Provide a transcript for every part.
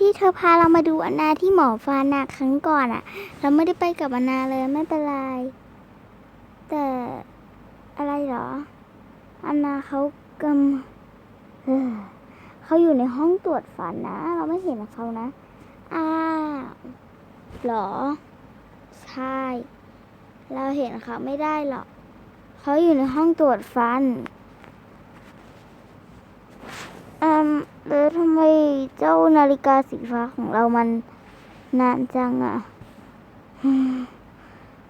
ที่เธอพาเรามาดูอนาที่หมอฟันนะครั้งก่อนอะเราไม่ได้ไปกับอนาเลยไม่เป็นไร แต่อะไรเหรออนาเขากำเออเขาอยู่ในห้องตรวจฟันนะ เราไม่เห็นเขานะอ้าวหรอ ใช่ เราเห็นเขาไม่ได้หรอกเขาอยู่ในห้องตรวจฟัน อืมแล้วทำไมเจ้านาฬิกาสีฟ้าของเรามันนานจังอะอืม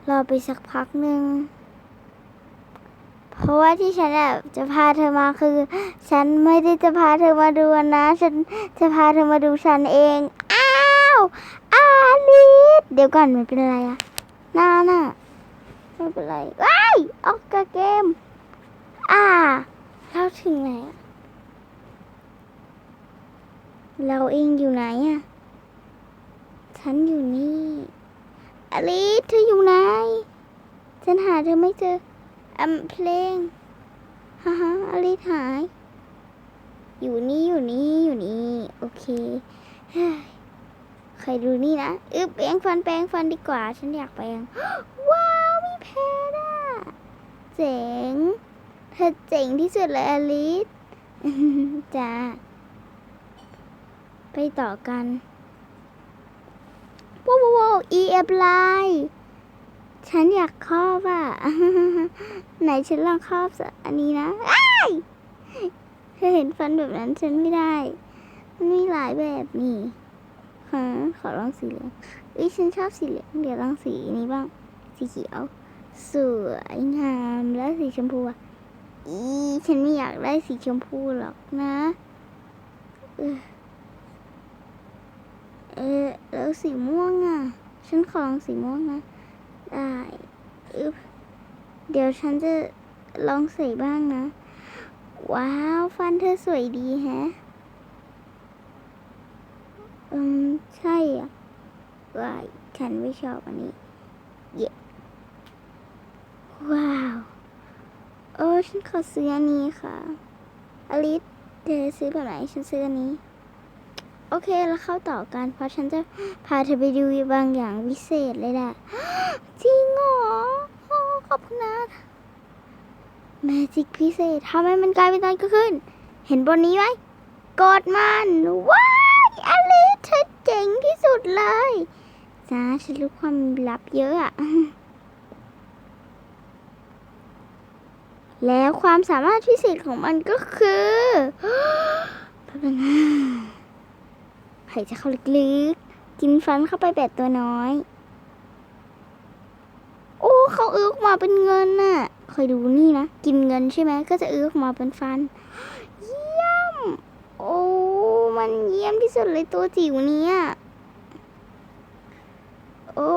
รอไปสักพักหนึ่ง เพราะว่าที่ฉันแบบจะพาเธอมาคือ ฉันไม่ได้จะพาเธอมาดูนะ ฉันจะพาเธอมาดูฉันเอง อ้าว อาลิสเดี๋ยวก่อนมันเป็นอะไรอะหน้าน่ะไม่เป็นไรว้ายออกจาเกม อ่า เราถึงไหนอะ เราเองอยู่ไหนอะฉันอยู่นี่อลิสเธออยู่ไหน ฉันหาเธอไม่เจออัมเพลงฮ่าฮ่าอลิสหาย อยู่นี่อยู่นี่อยู่นี่โอเคเฮ้ยใครดูนี่นะอึบแปรงฟันแปรงฟันดีกว่า ฉันอยากแปรงว้าวมีแพทอะเจ๋ง เธอเจ๋งที่สุดเลยอลิสจ้า ต่อกันว้าวว้าว EF Line ฉันอยากครอบอะ ไหนฉันลองครอบสักอันนี้นะอ้ยเธอเห็นฟันแบบนั้นฉันไม่ได้ มันมีหลายแบบนี่ฮะขอลองสีเหลืองเอ้ยฉันชอบสีเหลืองเดี๋ยวลองสีนี้บ้าง สีเขียว สวยงามแล้วสีชมพูอะอีฉันไม่อยากได้สีชมพูหรอกนะ เออ เอแล้วสีม่วงอะ ฉันขอลองสีม่วงนะ ได้อึบเดี๋ยวฉันจะลองใส่บ้างนะ ว้าว ฟันเธอสวยดีแฮะ อืม ใช่อะว้ายฉันไม่ชอบอันนี้ เย้ว้าวเออฉันขอซื้ออันนี้ค่ะ อลิสเธอซื้อแบบไหน ฉันซื้ออันนี้ โอเคแล้วเข้าต่อกัน เพราะฉันจะพาเธอไปดูบางอย่างวิเศษเลยแหละจริงเหรอขอบคุณนะแมจิกพิเศษทำให้มันกลายเป็นตอนก็ขึ้น เห็นบนนี้ไหมกดมัน ว้ายอลิสเธอเจ๋งที่สุดเลยจ้าฉันรู้ความลับเยอะอะแล้วความสามารถพิเศษของมันก็คือแป๊บนึง หายใจเข้าลึกๆกินฟันเข้าไปแบบตัวน้อย โอ้เขาเอื้อออกมาเป็นเงินน่ะคอยดูนี่นะ กินเงินใช่ไหมก็จะเอื้อออกมาเป็นฟัน เยี่ยม โอ้มันเยี่ยมที่สุดเลยตัวจิ๋วเนี้ยโอ้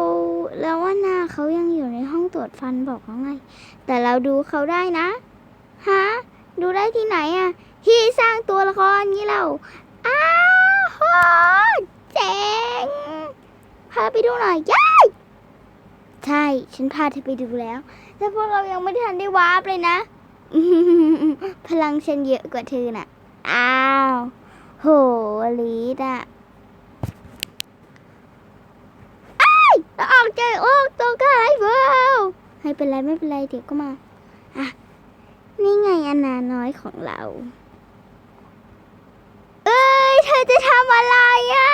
แล้วว่านาเขายังอยู่ในห้องตรวจฟันบอกว่าไง แต่เราดูเขาได้นะฮะดูได้ที่ไหนอะที่สร้างตัวละครนี้เราอ้า โหเจ๋ง พาไปดูหน่อยย้ายใช่ ฉันพาเธอไปดูแล้ว แต่พวกเรายังไม่ทันได้วาร์ปเลยนะ พลังฉันเยอะกว่าเธอน่ะ อ้าว โหลีดอะไอ้เราออกใจโอ้ตัวกายเว้าวไม่เป็นไรไม่เป็นไรเดี๋ยวก็มา อะ นี่ไงอนาน้อยของเรา เธอจะทำอะไรอะ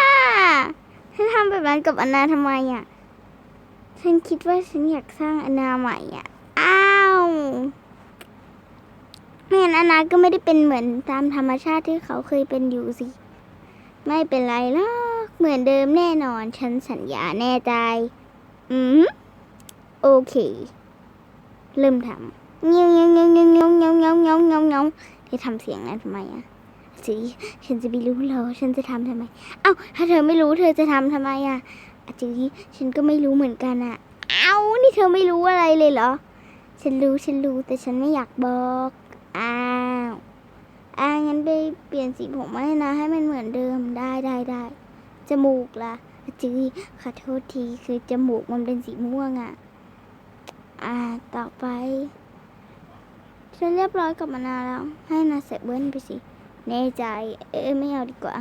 เธอทำแบบนั้นกับอนาทำไมอะ ฉันคิดว่าฉันอยากสร้างอนาใหม่อะ อ้าวไม่งั้นอนาก็ไม่ได้เป็นเหมือนตามธรรมชาติที่เขาเคยเป็นอยู่สิ ไม่เป็นไรหรอกเหมือนเดิมแน่นอน ฉันสัญญาแน่ใจ อืม โอเค เริ่มทำเงี้ยวเงี้ยวเงี้ยวเงี้ยวเงี้ยวเงี้ยวเงี้ยวเงี้ยวเงี้ยวเงี้ยวเธอทำเสียงนั้นทำไมอะ สิฉันจะไม่รู้เหรอฉันจะทำทำไม เอ้า ถ้าเธอไม่รู้เธอจะทำทำไมอะอาจีฉันก็ไม่รู้เหมือนกันอะ เอ้า นี่เธอไม่รู้อะไรเลยเหรอ ฉันรู้ฉันรู้แต่ฉันไม่อยากบอก อ้าวอ่างั้นไปเปลี่ยนสีผมให้นะ ให้มันเหมือนเดิมได้ได้ได้จมูกล่ะอาจีขอโทษทีคือจมูกมันเป็นสีม่วงอะ อ่า ต่อไปฉันเรียบร้อยกับมานาแล้ว ให้นาเสเบิ้ลไปสิ แน่ใจ เอ้ยไม่เอาดีกว่า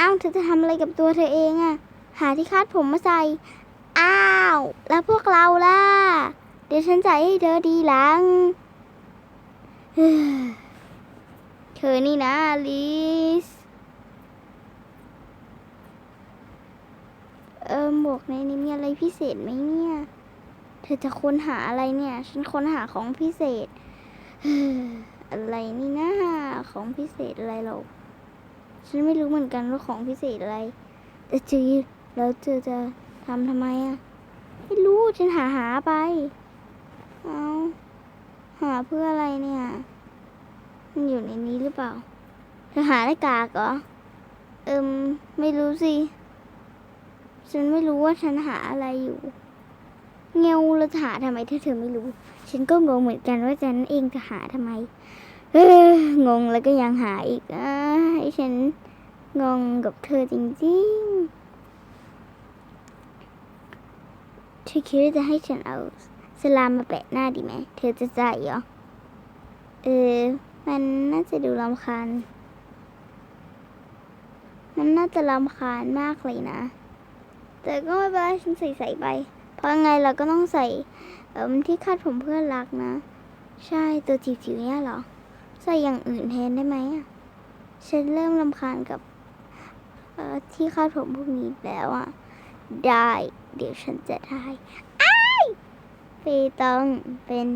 อ้าวเธอจะทำอะไรกับตัวเธอเองอะหาที่คาดผมมาใส่ อ้าว แล้วพวกเราล่ะ เดี๋ยวฉันจ่ายให้เธอดีหลังเฮ้อเธอนี่นะลิสเออหมวกในนี้มีอะไรพิเศษไหมเนี่ย เธอจะค้นหาอะไรเนี่ย ฉันค้นหาของพิเศษ อะไรนี่นะของพิเศษอะไรหรอกฉันไม่รู้เหมือนกันว่าของพิเศษอะไรแต่จีแล้วเธอจะทำทำไมอะไม่รู้ฉันหาหาไปเอาหาเพื่ออะไรเนี่ย มันอยู่ในนี้หรือเปล่าเธอหาหน้ากากเหรอเอิมไม่รู้สิ ฉันไม่รู้ว่าฉันหาอะไรอยู่ เราจะหาทำไมถ้าเธอไม่รู้ ฉันก็งงเหมือนกันว่าฉันเองจะหาทำไมเอองงแล้วก็ยังหาอีกอะให้ฉันงงกับเธอจริงๆเธอคิดว่าจะให้ฉันเอาสลามมาแปะหน้าดีไหม เธอจะใจเหรอ เออ มันน่าจะดูรำคาญ มันน่าจะรำคาญมากเลยนะ แต่ก็ไม่เป็นไรฉันใส่ใส่ไป เพราะไงเราก็ต้องใส่เอ่มที่คาดผมเพื่อนรักนะ ใช่ตัวจิ๋วๆเนี่ยเหรอ ใส่อย่างอื่นแทนได้ไหมอะ ฉันเริ่มรำคาญกับเอ่อที่คาดผมพวกนี้แล้วอะ ได้ เดี๋ยวฉันจะทายอ้ไปต้องเป็น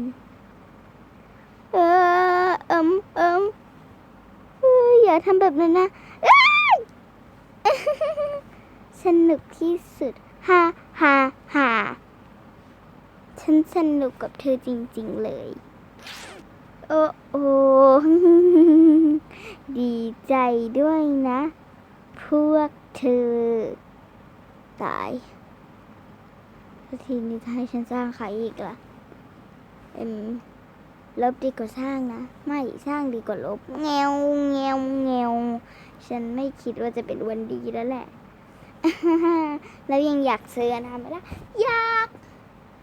เออเอิมเอิมเอ้ยอย่าทำแบบนั้นนะสนุกที่สุดฮ่า ฮ่าฮ่าฉันสนุกกับเธอจริง ๆ เลย โอ้โอดีใจด้วยนะ พวกเธอ ตายทีนี้จะให้ฉันสร้างใครอีกล่ะ เอ็มลบดีกว่าสร้างนะ ไม่สร้างดีกว่าลบแงวแงวแงวฉันไม่คิดว่าจะเป็นวันดีแล้วแหละ แล้วยังอยากซื้อนะไหมล่ะอยาก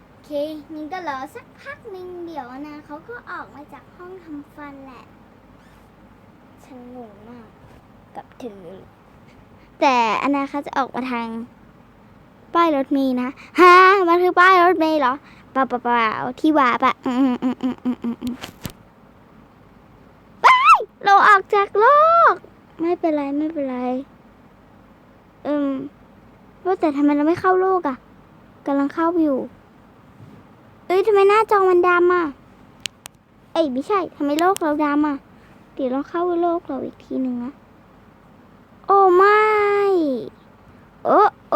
โอเคนี่ก็รอสักพักหนึ่งเดี๋ยวนะเขาก็ออกมาจากห้องทำฟันแหละ ฉันงงมากกับเธอแต่อนาคตจะออกมาทาง ป้ายรถเมล์นะฮะมันคือป้ายรถเมล์เหรอเปล่าเปล่าเปล่าที่วาปะอืมอืมอืมอืมอืมอืมอืมไปเราออกจากโลก ไม่เป็นไรไม่เป็นไร แต่ทำไมเราไม่เข้าโลกอะกำลังเข้าอยู่ เอ้ยทำไมหน้าจอมันดำอะเอ้ยไม่ใช่ทำไมโลกเราดำอะเดี๋ยวเราเข้าโลกเราอีกทีหนึ่งนะโอ้ไม่โอ้โอ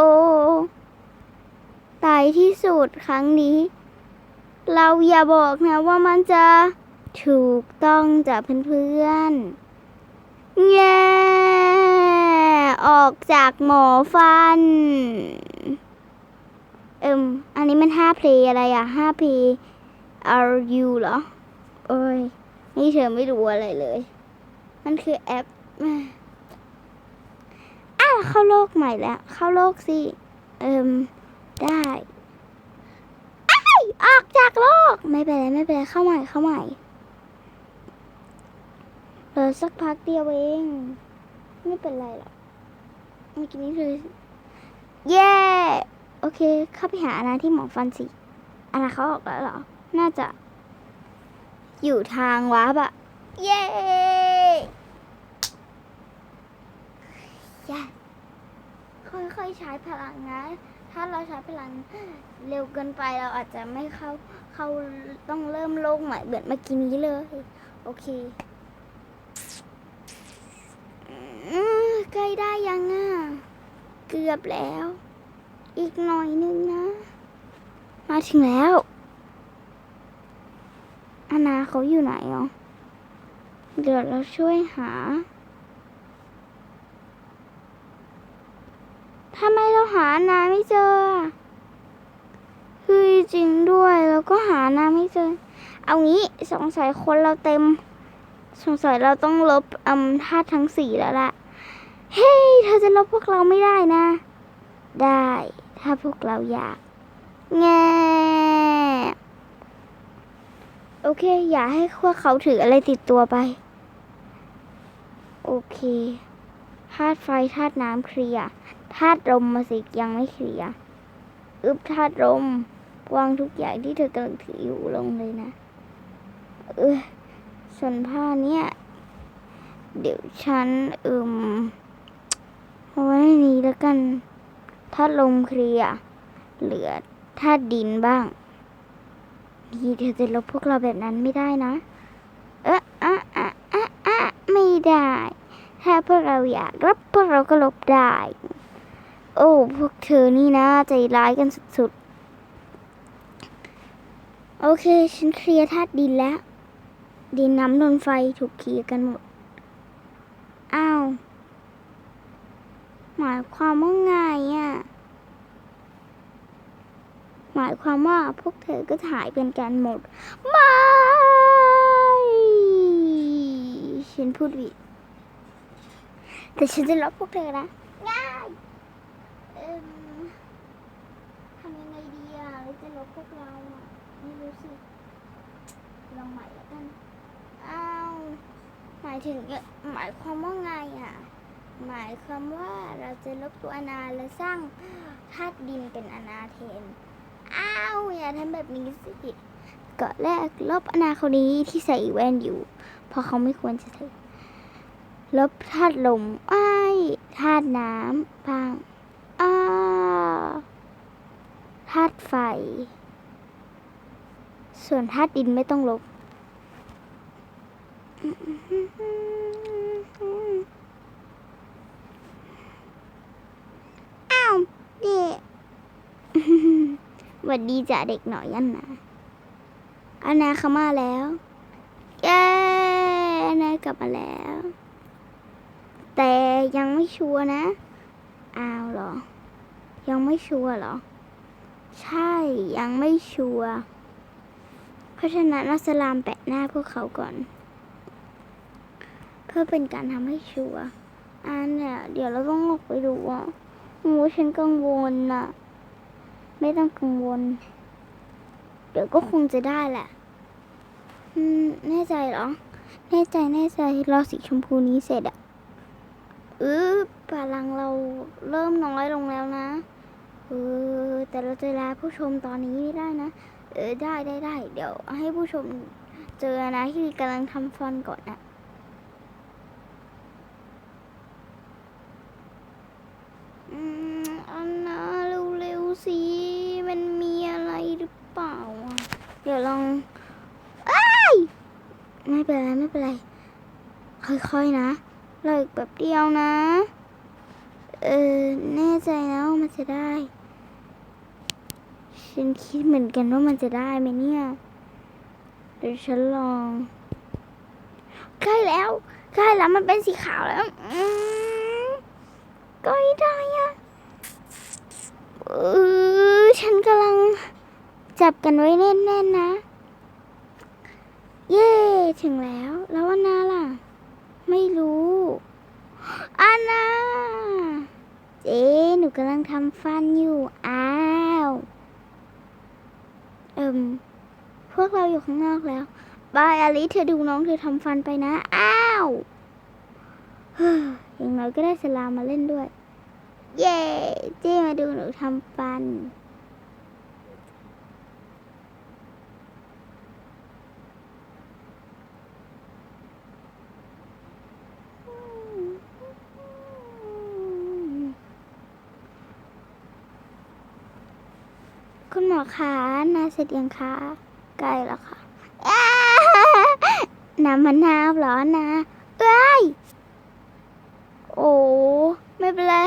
ตายที่สุดครั้งนี้ เราอย่าบอกนะว่ามันจะถูกต้องจากเพื่อนๆแง่ ออกจากหมอฟัน เอิมอันนี้มัน5เพลอะไรอะ5เพล are you เหรอ โอ้ย นี่เธอไม่รู้อะไรเลย มันคือแอป อ้าวเข้าโลกใหม่แล้ว เข้าโลกสิ เอิมได้ออกจากโลก ไม่เป็นไรไม่เป็นไรเข้าใหม่เข้าใหม่เหลือสักพักเดียวเอง ไม่เป็นไรหรอก เมื่อกี้นี้เธอเย้โอเค เข้าไปหาอาณาที่หมอฟันสิอาณาเขาออกแล้วเหรอ น่าจะ อยู่ทางวาร์ปอะเย้ย้ค่อยๆใช้พลังนะ ถ้าเราใช้พลังเร็วเกินไปเราอาจจะไม่เข้าเข้าต้องเริ่มโลกใหม่เหมือนเมื่อกี้นี้เลย โอเคใกล้ได้ยังอะ เกือบแล้ว อีกหน่อยนึงนะ มาถึงแล้วอานาเขาอยู่ไหนอะเดี๋ยวเราช่วยหาทำไมเราหาอานาไม่เจออะเฮ้ยจริงด้วยเราก็หาอานาไม่เจอ เอางี้สงสัยคนเราเต็ม สงสัยเราต้องลบอืมธาตุทั้งสี่แล้วล่ะ เฮ้ย เธอจะลบพวกเราไม่ได้นะ ได้ ถ้าพวกเราอยาก แง่โอเค อย่าให้พวกเขาถืออะไรติดตัวไป โอเคหาตุไฟธาตุน้ำเคลียธาตุลมมาสิยังไม่เคลียอึบธาตุลมวางทุกอย่างที่เธอกำลังถืออยู่ลงเลยนะ เออส่วนผ้าเนี้ยเดี๋ยวฉันอืม เอาไว้ในนี้แล้วกันธาตุลมเคลียเหลือธาตุดินบ้าง นี่เธอจะลบพวกเราแบบนั้นไม่ได้นะ เอะอะอะอะอะไม่ได้ ถ้าพวกเราอยากลบพวกเราก็ลบได้ โอ้พวกเธอนี่นะ ใจร้ายกันสุดๆ โอเค ฉันเคลียร์ธาตุดินแล้ว ดินน้ำลมไฟถูกเคลียร์กันหมด อ้าว หมายความว่าไงอะ หมายความว่าพวกเธอก็หายเป็นกันหมด ไม่ฉันพูดผิดแต่ฉันจะลบพวกเธอนะง่ายเอ่มทำยังไงดีอะเราจะลบพวกเราอะไม่รู้สิลองใหม่แล้วกันอ้าวหมายถึงหมายความว่าไงอะ หมายความว่าเราจะลบตัวอนาและสร้างธาตุดินเป็นอนาเทน อ้าว อย่าทำแบบนี้สิก่อนแรกลบอนาคนนี้ที่ใส่แว่นอยู่ เพราะเขาไม่ควรจะใส่ลบธาตุลมอ้ายธาตุน้ำบ้างอ้าธาตุไฟ ส่วนธาตุดินไม่ต้องลบอ้าวเด็ก หวัดดีจ้ะเด็กหน่อยยันนะอานาเขามาแล้ว เย้อานากลับมาแล้ว แต่ยังไม่ชัวร์นะอ้าวหรอ ยังไม่ชัวร์หรอ ใช่ยังไม่ชัวร์เพราะฉะนั้นอัสลามแปะหน้าพวกเขาก่อน เพื่อเป็นการทำให้ชัวร์อันเนี่ย เดี๋ยวเราต้องออกไปดูอะโอ้ฉันกังวลน่ะ ไม่ต้องกังวล เดี๋ยวก็คงจะได้แหละ อืม แน่ใจหรอ แน่ใจแน่ใจรอสีชมพูนี้เสร็จอะเออพลังเราเริ่มน้อยลงแล้วนะ เออ แต่เราจะลาผู้ชมตอนนี้ไม่ได้นะ เออ ได้ได้ได้ เดี๋ยวให้ผู้ชมเจอนะที่กำลังทำฟันก่อนนะ อืมอันนะเร็วๆสิ มันมีอะไรหรือเปล่าอะ เดี๋ยวลองอ้ายไม่ เป็นไรไม่เป็นไร ค่อยๆนะรออีกแบบเดียวนะ เออแน่ใจนะว่ามันจะได้ ฉันคิดเหมือนกันว่ามันจะได้ไหมเนี่ย เดี๋ยวฉันลอง ใกล้แล้วใกล้แล้วมันเป็นสีขาวแล้วอืมใกล้ได้อะเออฉันกำลังจับกันไว้แน่นๆนะ เย้ถึงแล้ว แล้วอันนาล่ะ ไม่รู้อันนาเจ๊หนูกำลังทำฟันอยู่อ้าวเอิมพวกเราอยู่ข้างนอกแล้วบายอลิเธอดูน้องเธอทำฟันไปนะ อ้าวเฮยอย่างน้อยก็ได้สลามมาเล่นด้วย เย้เจ๊มาดูหนูทำฟัน คุณหมอคะนาเสร็จยังคะใกล้แล้วค่ะน้ำมะนาวหรอนะเอ้ยโอ้ไม่เป็นไร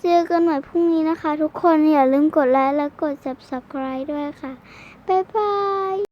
เจอกันใหม่พรุ่งนี้นะคะ ทุกคนอย่าลืมกดไลค์และกด subscribe ด้วยค่ะ บ๊ายบาย